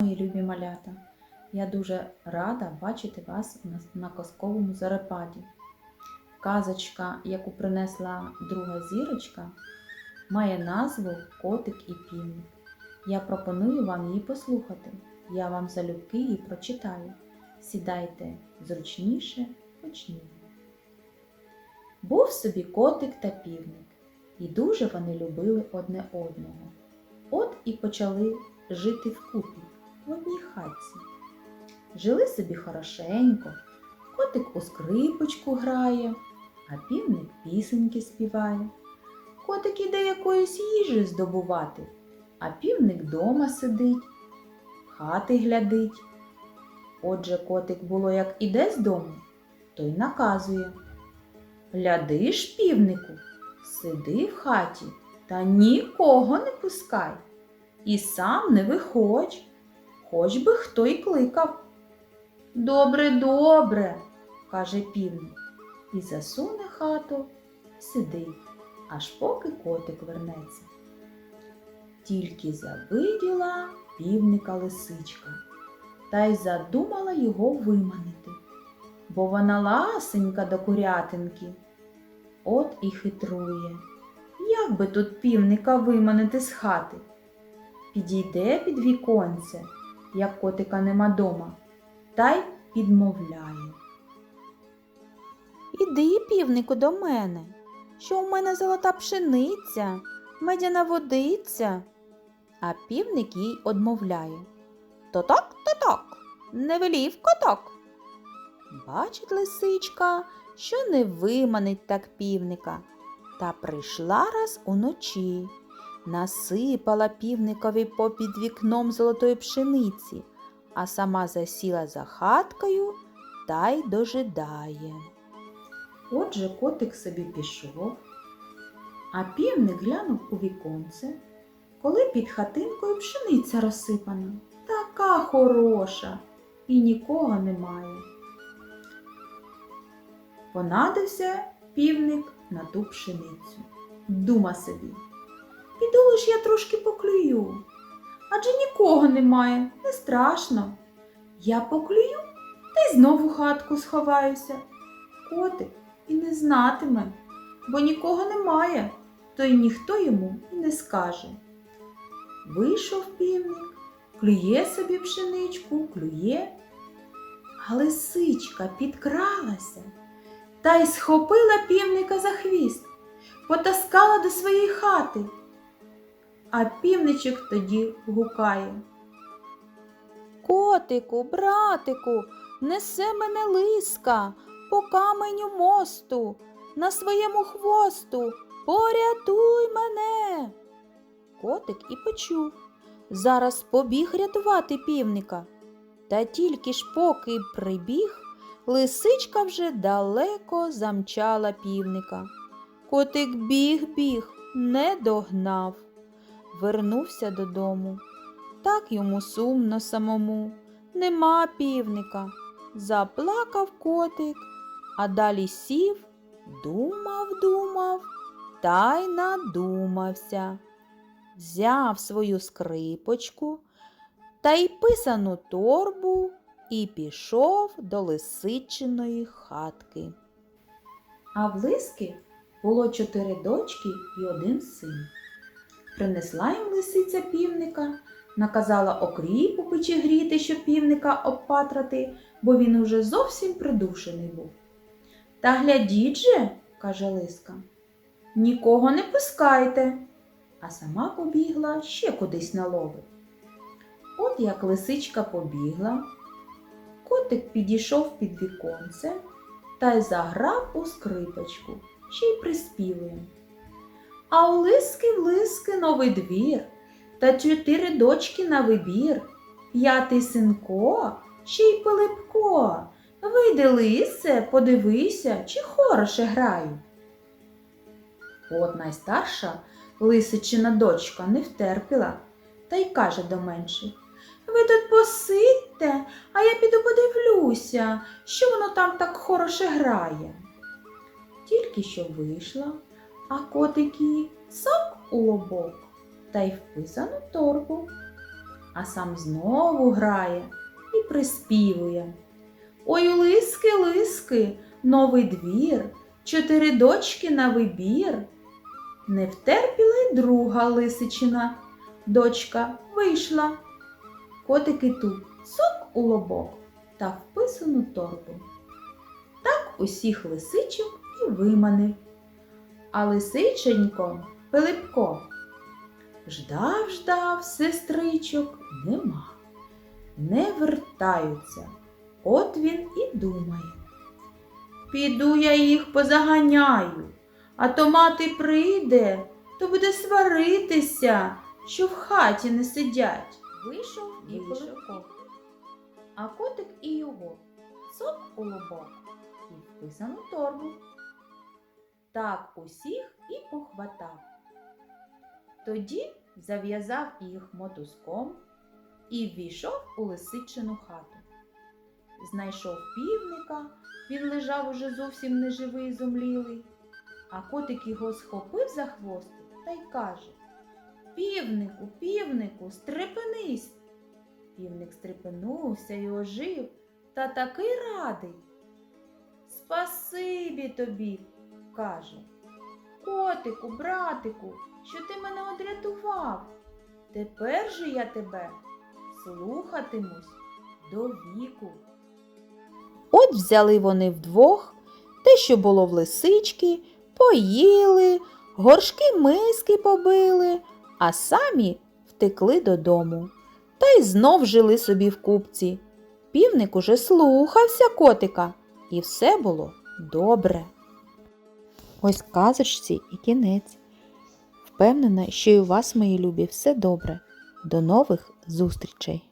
Мої любі малята, я дуже рада бачити вас на, казковому зарепаді. Казочка, яку принесла друга зірочка, має назву Котик і півник. Я пропоную вам її послухати. Я вам залюбки її прочитаю. Сідайте зручніше, почнімо. Був собі котик та півник, і дуже вони любили одне одного. От і почали жити вкупі в одній хатці. Жили собі хорошенько, котик у скрипочку грає, а півник пісеньки співає. Котик іде якоїсь їжі здобувати, а півник дома сидить, хати глядить. Отже, котик було як іде з дому, то й наказує. Гляди ж, півнику, сиди в хаті та нікого не пускай. І сам не виходь, хоч би хто й кликав. Добре, добре, каже півник, і засуне хату, сидить, аж поки котик вернеться. Тільки завиділа півника лисичка та й задумала його виманити, бо вона ласенька до курятинки. От і хитрує. Як би тут півника виманити з хати? Підійде під віконце, як котика нема дома, та й підмовляє. Іди, півнику, до мене, що у мене золота пшениця, медяна водиця. А півник їй одмовляє. То так, то так, не велів коток. Бачить лисичка, що не виманить так півника, та прийшла раз уночі, насипала півникові попід вікном золотої пшениці, а сама засіла за хаткою та й дожидає. Отже, котик собі пішов, а півник глянув у віконце, коли під хатинкою пшениця розсипана, така хороша, і нікого немає. Понадився півник на ту пшеницю. Дума собі. Піду лиш я трошки поклюю. Адже нікого немає, не страшно. Я поклюю та й знову хатку сховаюся. Котик і не знатиме, бо нікого немає, то й ніхто йому і не скаже. Вийшов півник, клює собі пшеничку, клює, а лисичка підкралася та й схопила півника за хвіст, потаскала до своєї хати. А півничок тоді гукає. Котику, братику, несе мене лиска по каменю мосту, на своєму хвосту, порятуй мене. Котик і почув. Зараз побіг рятувати півника. Та тільки ж поки прибіг, лисичка вже далеко замчала півника. Котик біг-біг, не догнав. Вернувся додому. Так йому сумно самому. Нема півника. Заплакав котик, а далі сів, думав, думав та й надумався. Взяв свою скрипочку та й писану торбу і пішов до лисичиної хатки. А в лиски було чотири дочки і один син. Принесла їм лисиця півника, наказала окріп у печі гріти, щоб півника обпатрати, бо він уже зовсім придушений був. Та глядіть же, каже лиска, нікого не пускайте, а сама побігла ще кудись на лови. От як лисичка побігла, котик підійшов під віконце та й заграв у скрипочку, ще й приспівує. А у лиски в лиски новий двір, та чотири дочки на вибір, п'ятий синко, ще й Пилипко. Вийди, лисе, подивися, чи хороше грають. От найстарша лисичина дочка не втерпіла та й каже до менших Ви тут посидьте, а я піду подивлюся, що воно там так хороше грає. Тільки що вийшла, а котик її сам у лобок та й вписану торбу. а сам знову грає і приспівує. Ой, лиски, лиски, новий двір, чотири дочки на вибір. Не втерпіла й друга лисичина. Дочка вийшла. Котики тут сок у лобок та вписану торбу. Так усіх лисичок і виманив. А лисиченько Пилипко ждав, ждав сестричок, нема. Не вертаються. От він і думає. Піду я їх позаганяю, а то мати прийде, то буде сваритися, що в хаті не сидять. Вийшов і Пилипко. А котик і його сок у лобок і вписану торбу. Так усіх і похватав. Тоді зав'язав їх мотузком і ввійшов у лисичину хату. Знайшов півника, він лежав уже зовсім неживий, зомлілий, а котик його схопив за хвостик та й каже Півнику, півнику, стрепенись. Півник стрепенувся і ожив, та такий радий. Спасибі тобі, каже. Котику, братику, що ти мене одрятував. Тепер же я тебе слухатимусь до віку. От взяли вони вдвох те, що було в лисички, поїли, горшки миски побили, а самі втекли додому. Та й знов жили собі в купці. Півник уже слухався котика, і все було добре. Ось казочці і кінець. Впевнена, що і у вас, мої любі, все добре. До нових зустрічей!